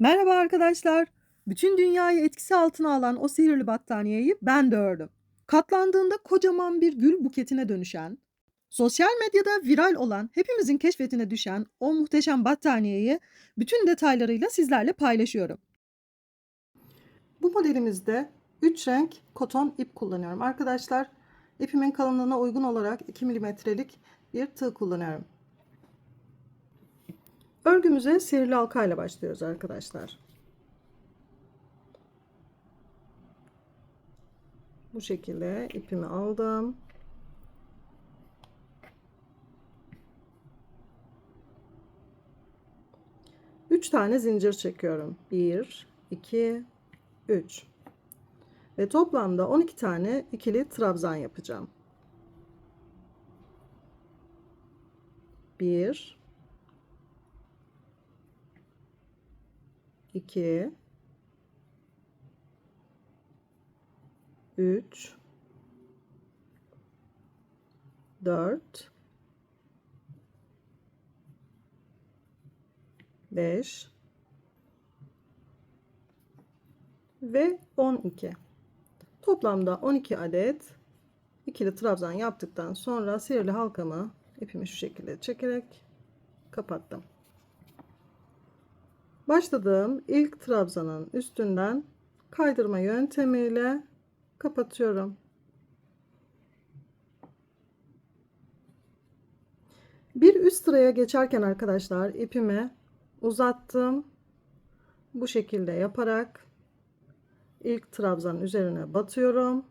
Merhaba arkadaşlar. Bütün dünyayı etkisi altına alan o sihirli battaniyeyi ben de ördüm. Katlandığında kocaman bir gül buketine dönüşen, sosyal medyada viral olan, hepimizin keşfetine düşen o muhteşem battaniyeyi bütün detaylarıyla sizlerle paylaşıyorum. Bu modelimizde 3 renk koton ip kullanıyorum arkadaşlar. İpimin kalınlığına uygun olarak 2 milimetrelik bir tığ kullanıyorum. Örgümüze sihirli halka ile başlıyoruz arkadaşlar. Bu şekilde ipimi aldım. Üç tane zincir çekiyorum. Bir, iki, üç. Ve toplamda 12 tane ikili trabzan yapacağım. Bir, 2 3 4 5 ve 12 toplamda 12 adet ikili trabzan yaptıktan sonra sihirli halkamı ipimi şu şekilde çekerek kapattım Başladığım ilk trabzanın üstünden kaydırma yöntemiyle kapatıyorum. Bir üst sıraya geçerken arkadaşlar ipimi uzattım. Bu şekilde yaparak ilk trabzanın üzerine batıyorum.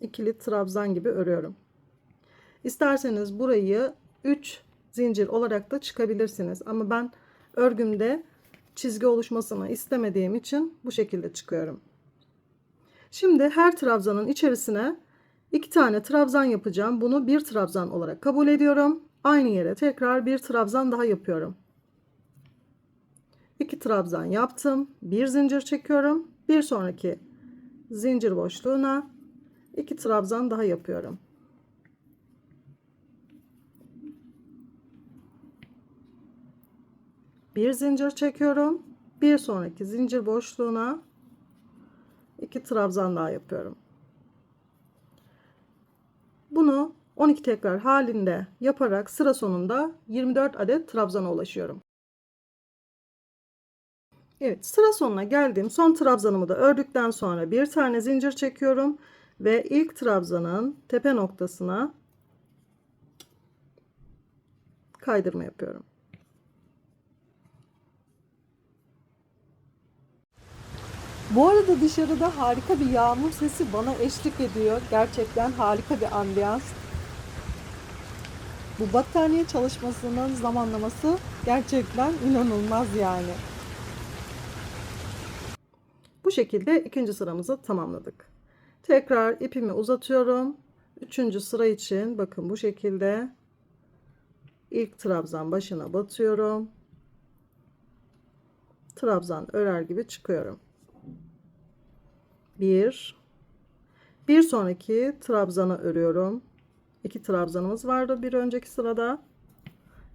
İkili trabzan gibi örüyorum. İsterseniz burayı 3 zincir olarak da çıkabilirsiniz. Ama ben örgümde çizgi oluşmasını istemediğim için bu şekilde çıkıyorum. Şimdi her trabzanın içerisine iki tane trabzan yapacağım. Bunu bir trabzan olarak kabul ediyorum. Aynı yere tekrar bir trabzan daha yapıyorum. İki trabzan yaptım. Bir zincir çekiyorum. Bir sonraki zincir boşluğuna iki trabzan daha yapıyorum. Bir zincir çekiyorum. Bir sonraki zincir boşluğuna iki trabzan daha yapıyorum. Bunu 12 tekrar halinde yaparak sıra sonunda 24 adet trabzana ulaşıyorum. Evet sıra sonuna geldim. Son trabzanımı da ördükten sonra bir tane zincir çekiyorum ve ilk trabzanın tepe noktasına kaydırma yapıyorum. Bu arada dışarıda harika bir yağmur sesi bana eşlik ediyor. Gerçekten harika bir ambiyans. Bu battaniye çalışmasının zamanlaması gerçekten inanılmaz yani. Bu şekilde ikinci sıramızı tamamladık. Tekrar ipimi uzatıyorum. Üçüncü sıra için bakın bu şekilde ilk trabzan başına batıyorum. Trabzan örer gibi çıkıyorum. 1 bir sonraki trabzanı örüyorum. 2 trabzanımız vardı bir önceki sırada.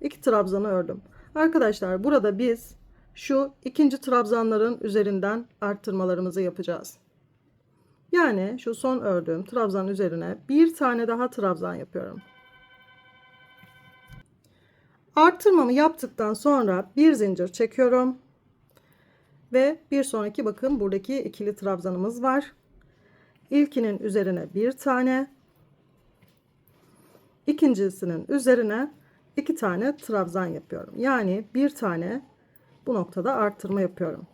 2 trabzanı ördüm. Arkadaşlar burada biz şu ikinci trabzanların üzerinden arttırmalarımızı yapacağız. Yani şu son ördüğüm trabzan üzerine bir tane daha trabzan yapıyorum. Arttırmamı yaptıktan sonra bir zincir çekiyorum. Ve bir sonraki bakın buradaki ikili trabzanımız var. İlkinin üzerine bir tane. ikincisinin üzerine iki tane trabzan yapıyorum. Yani bir tane bu noktada arttırma yapıyorum.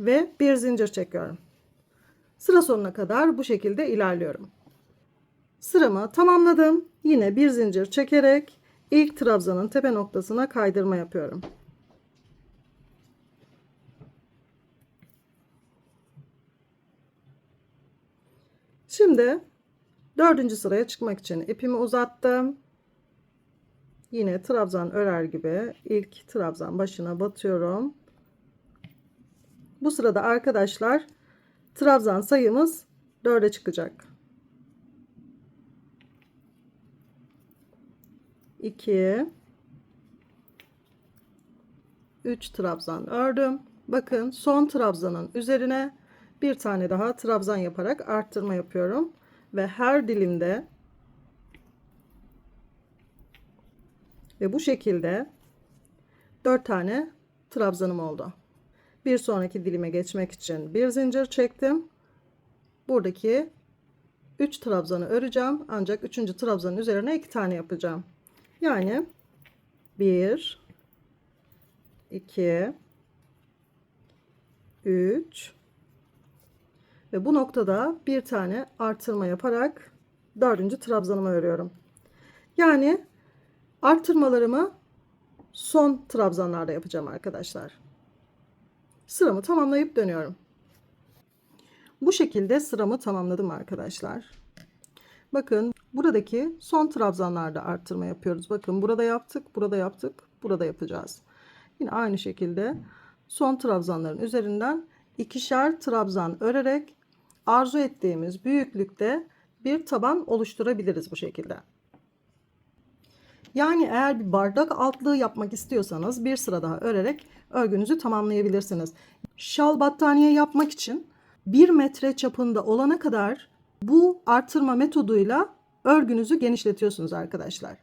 Ve bir zincir çekiyorum. Sıra sonuna kadar bu şekilde ilerliyorum. Sıramı tamamladım. Yine bir zincir çekerek ilk trabzanın tepe noktasına kaydırma yapıyorum. Şimdi dördüncü sıraya çıkmak için ipimi uzattım. Yine trabzan örer gibi ilk trabzan başına batıyorum. Bu sırada arkadaşlar trabzan sayımız 4'e çıkacak. 2 3 trabzan ördüm. Bakın son trabzanın üzerine bir tane daha trabzan yaparak arttırma yapıyorum ve her dilimde ve bu şekilde 4 tane trabzanım oldu. Bir sonraki dilime geçmek için bir zincir çektim. Buradaki 3 trabzanı öreceğim. Ancak 3. trabzanın üzerine 2 tane yapacağım. Yani 1 2 3 ve bu noktada bir tane artırma yaparak dördüncü trabzanımı örüyorum. Yani artırmalarımı son trabzanlarda yapacağım arkadaşlar. Sıramı tamamlayıp dönüyorum. Bu şekilde sıramı tamamladım arkadaşlar. Bakın buradaki son trabzanlarda arttırma yapıyoruz. Bakın burada yaptık, burada yaptık, burada yapacağız. Yine aynı şekilde son trabzanların üzerinden ikişer trabzan örerek arzu ettiğimiz büyüklükte bir taban oluşturabiliriz bu şekilde. Yani eğer bir bardak altlığı yapmak istiyorsanız bir sıra daha örerek örgünüzü tamamlayabilirsiniz. Şal battaniye yapmak için 1 metre çapında olana kadar bu artırma metoduyla örgünüzü genişletiyorsunuz arkadaşlar.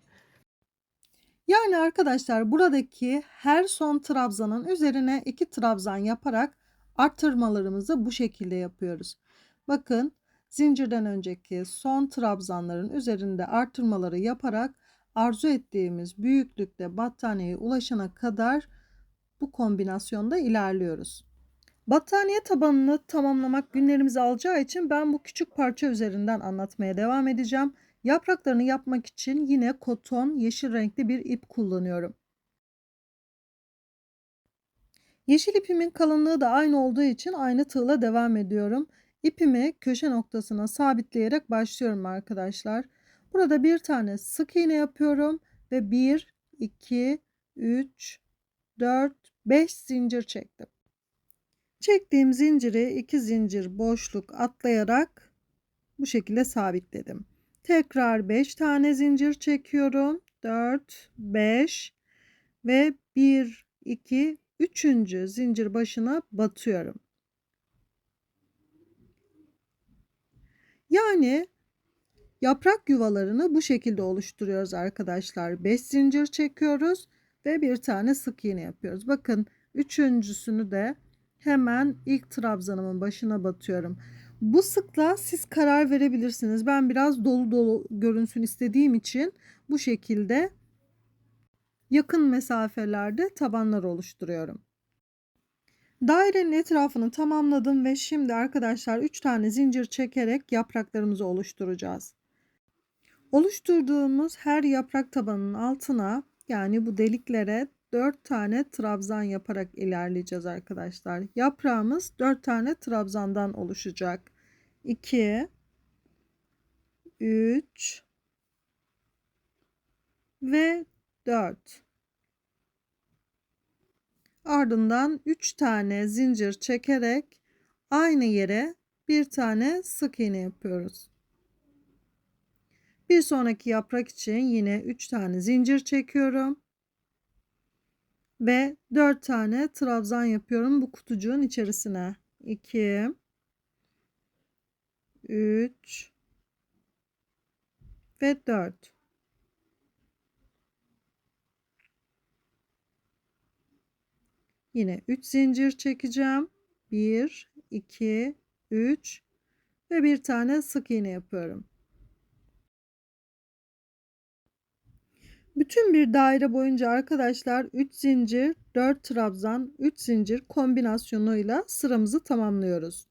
Yani arkadaşlar buradaki her son trabzanın üzerine iki trabzan yaparak arttırmalarımızı bu şekilde yapıyoruz. Bakın zincirden önceki son trabzanların üzerinde artırmaları yaparak arzu ettiğimiz büyüklükte battaniyeye ulaşana kadar bu kombinasyonda ilerliyoruz. Battaniye tabanını tamamlamak günlerimizi alacağı için ben bu küçük parça üzerinden anlatmaya devam edeceğim. Yapraklarını yapmak için yine koton yeşil renkli bir ip kullanıyorum. Yeşil ipimin kalınlığı da aynı olduğu için aynı tığla devam ediyorum. İpimi köşe noktasına sabitleyerek başlıyorum arkadaşlar. Burada bir tane sık iğne yapıyorum ve 1, 2, 3, 4, 5 zincir çektim. Çektiğim zinciri iki zincir boşluk atlayarak bu şekilde sabitledim. Tekrar 5 tane zincir çekiyorum. 4, 5 ve 1, 2, 3. zincir başına batıyorum. Yani yaprak yuvalarını bu şekilde oluşturuyoruz arkadaşlar. 5 zincir çekiyoruz ve bir tane sık iğne yapıyoruz. Bakın üçüncüsünü de hemen ilk trabzanımın başına batıyorum. Bu sıkla siz karar verebilirsiniz. Ben biraz dolu dolu görünsün istediğim için bu şekilde yakın mesafelerde tabanlar oluşturuyorum. Dairenin etrafını tamamladım ve şimdi arkadaşlar 3 tane zincir çekerek yapraklarımızı oluşturacağız. Oluşturduğumuz her yaprak tabanının altına yani bu deliklere 4 tane trabzan yaparak ilerleyeceğiz arkadaşlar. Yaprağımız 4 tane trabzandan oluşacak. 2 3 ve 4. Ardından 3 tane zincir çekerek aynı yere bir tane sık iğne yapıyoruz. Bir sonraki yaprak için yine 3 tane zincir çekiyorum. Ve 4 tane trabzan yapıyorum bu kutucuğun içerisine. 2 3 ve 4. Yine 3 zincir çekeceğim. 1 2 3 ve bir tane sık iğne yapıyorum. Bütün bir daire boyunca arkadaşlar 3 zincir, 4 trabzan, 3 zincir kombinasyonuyla sıramızı tamamlıyoruz.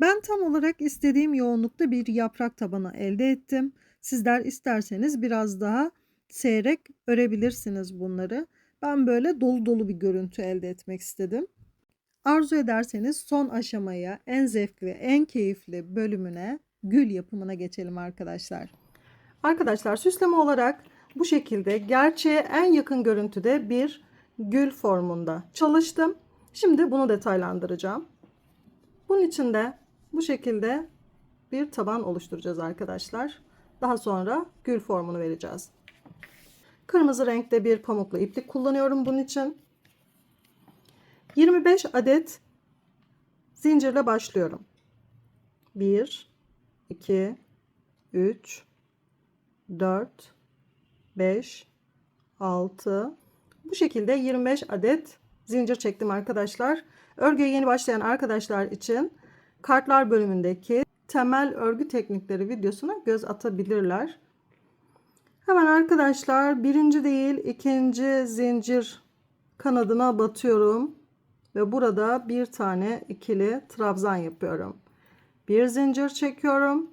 Ben tam olarak istediğim yoğunlukta bir yaprak tabanı elde ettim. Sizler isterseniz biraz daha seyrek örebilirsiniz bunları. Ben böyle dolu dolu bir görüntü elde etmek istedim. Arzu ederseniz son aşamaya, en zevkli en keyifli bölümüne gül yapımına geçelim arkadaşlar. Arkadaşlar süsleme olarak bu şekilde gerçeğe en yakın görüntüde bir gül formunda çalıştım. Şimdi bunu detaylandıracağım. Bunun için de bu şekilde bir taban oluşturacağız arkadaşlar. Daha sonra gül formunu vereceğiz. Kırmızı renkte bir pamuklu iplik kullanıyorum bunun için. 25 adet zincirle başlıyorum. 1 2 3 4 5 6 bu şekilde 25 adet zincir çektim arkadaşlar. Örgüye yeni başlayan arkadaşlar için kartlar bölümündeki temel örgü teknikleri videosuna göz atabilirler. Hemen arkadaşlar birinci değil ikinci zincir kanadına batıyorum ve burada bir tane ikili trabzan yapıyorum. Bir zincir çekiyorum.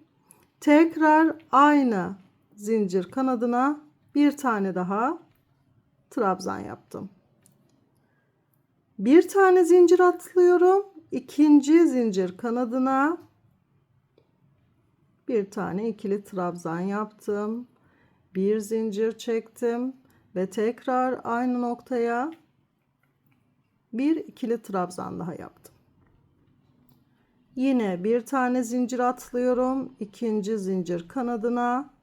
Tekrar aynı zincir kanadına bir tane daha trabzan yaptım. Bir tane zincir atlıyorum. İkinci zincir kanadına bir tane ikili trabzan yaptım. Bir zincir çektim ve tekrar aynı noktaya bir ikili trabzan daha yaptım. Yine bir tane zincir atlıyorum. ikinci zincir kanadına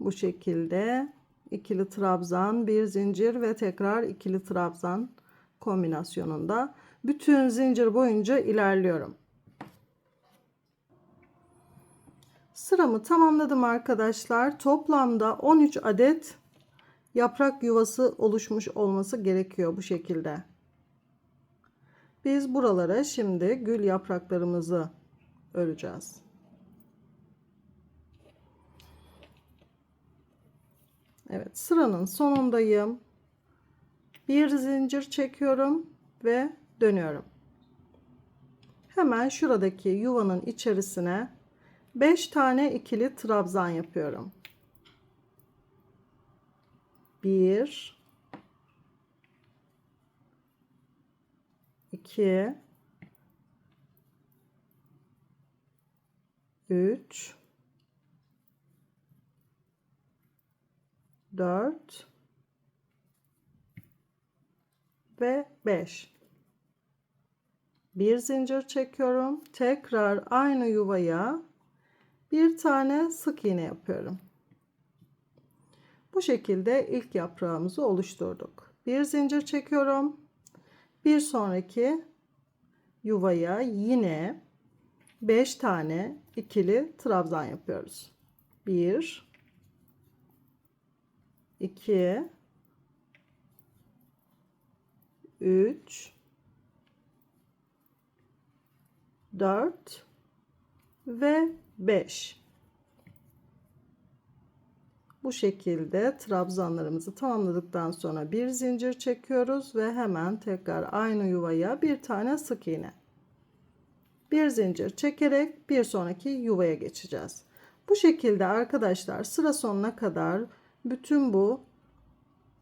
bu şekilde ikili trabzan, bir zincir ve tekrar ikili trabzan kombinasyonunda bütün zincir boyunca ilerliyorum. Sıramı tamamladım arkadaşlar. Toplamda 13 adet yaprak yuvası oluşmuş olması gerekiyor bu şekilde. Biz buralara şimdi gül yapraklarımızı öreceğiz. Evet sıranın sonundayım. Bir zincir çekiyorum ve dönüyorum. Hemen şuradaki yuvanın içerisine 5 tane ikili trabzan yapıyorum. 1 2 3 4 ve 5 bir zincir çekiyorum tekrar aynı yuvaya bir tane sık iğne yapıyorum. Bu şekilde ilk yaprağımızı oluşturduk. Bir zincir çekiyorum. Bir sonraki yuvaya yine 5 tane ikili trabzan yapıyoruz. 1 2 3 4 ve 5 bu şekilde trabzanlarımızı tamamladıktan sonra bir zincir çekiyoruz ve hemen tekrar aynı yuvaya bir tane sık iğne bir zincir çekerek bir sonraki yuvaya geçeceğiz bu şekilde arkadaşlar sıra sonuna kadar bütün bu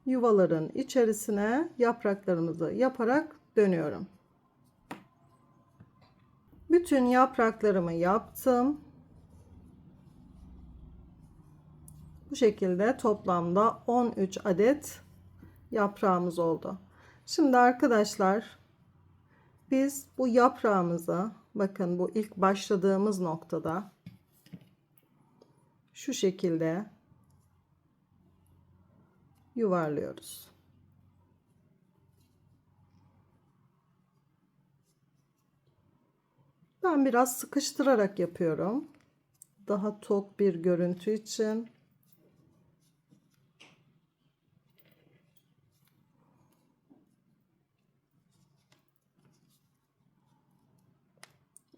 yuvaların içerisine yapraklarımızı yaparak dönüyorum. Bütün yapraklarımı yaptım. Bu şekilde toplamda 13 adet yaprağımız oldu. Şimdi arkadaşlar biz bu yaprağımızı bakın bu ilk başladığımız noktada şu şekilde yuvarlıyoruz. Ben biraz sıkıştırarak yapıyorum. Daha tok bir görüntü için.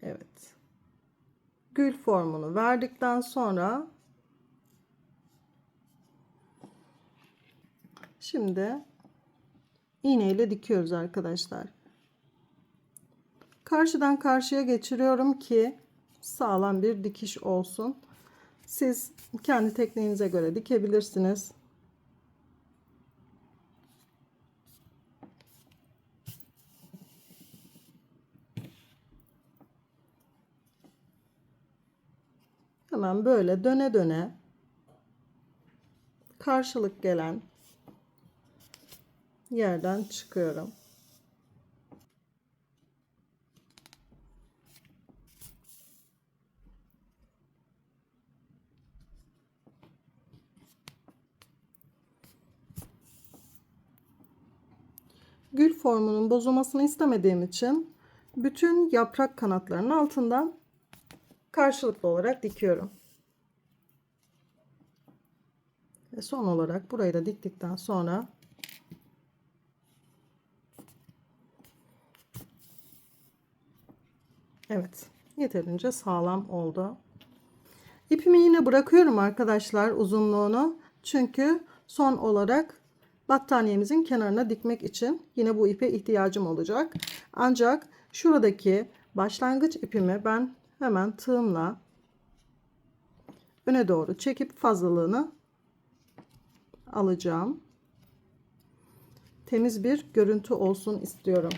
Evet. Gül formunu verdikten sonra Şimdi iğne ile dikiyoruz arkadaşlar. Karşıdan karşıya geçiriyorum ki sağlam bir dikiş olsun. Siz kendi tekniğinize göre dikebilirsiniz. böyle döne döne karşılık gelen yerden çıkıyorum. Gül formunun bozulmasını istemediğim için bütün yaprak kanatlarının altından karşılıklı olarak dikiyorum. Son olarak burayı da diktikten sonra Evet, yeterince sağlam oldu. İpimi yine bırakıyorum arkadaşlar uzunluğunu. Çünkü son olarak battaniyemizin kenarına dikmek için yine bu ipe ihtiyacım olacak. Ancak şuradaki başlangıç ipimi ben hemen tığımla öne doğru çekip fazlalığını alacağım. Temiz bir görüntü olsun istiyorum.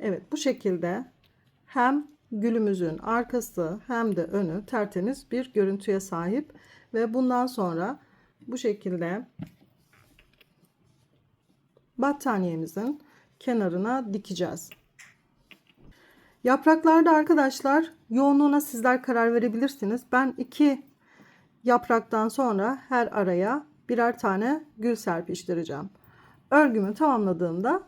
Evet bu şekilde hem gülümüzün arkası hem de önü tertemiz bir görüntüye sahip ve bundan sonra bu şekilde battaniyemizin kenarına dikeceğiz. Yapraklarda arkadaşlar yoğunluğuna sizler karar verebilirsiniz. Ben iki yapraktan sonra her araya birer tane gül serpiştireceğim. Örgümü tamamladığımda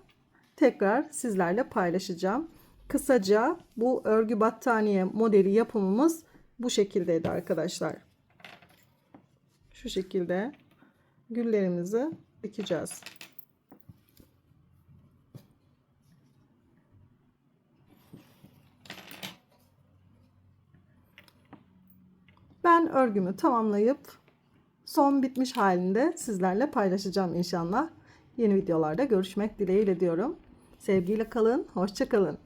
tekrar sizlerle paylaşacağım. Kısaca bu örgü battaniye modeli yapımımız bu şekildeydi arkadaşlar. Şu şekilde güllerimizi dikeceğiz. Ben örgümü tamamlayıp son bitmiş halinde sizlerle paylaşacağım inşallah. Yeni videolarda görüşmek dileğiyle diyorum. Sevgiyle kalın, hoşça kalın.